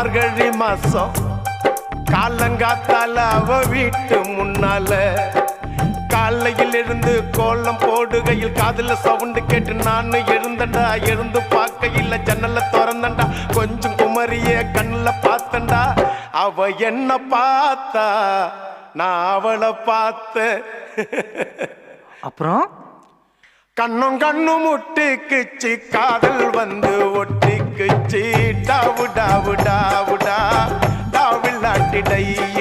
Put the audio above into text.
மார்கழி மாசம். காலங்காத்தால அவ வீட்டு முன்னால. காலையில் இருந்து கோலம் போடுகையில் காதுல சவுண்டு கேட்டு நான் எழுந்தண்டா எழுந்து பார்க்கையில் ஜன்னல திறந்தண்டா. கொஞ்சம் குமரிய கண்ணுல பார்த்தண்டா. அவ என்ன பார்த்தா? நான் அவளை பார்த்தேன் அப்புறம்? கண்ணும் கண்ணும் முட்டிக்குச்சு காதல் வந்து ஒட்டிக்குச்சு டாவு டாவு டாவு டா டாவில்லாட்டி டைய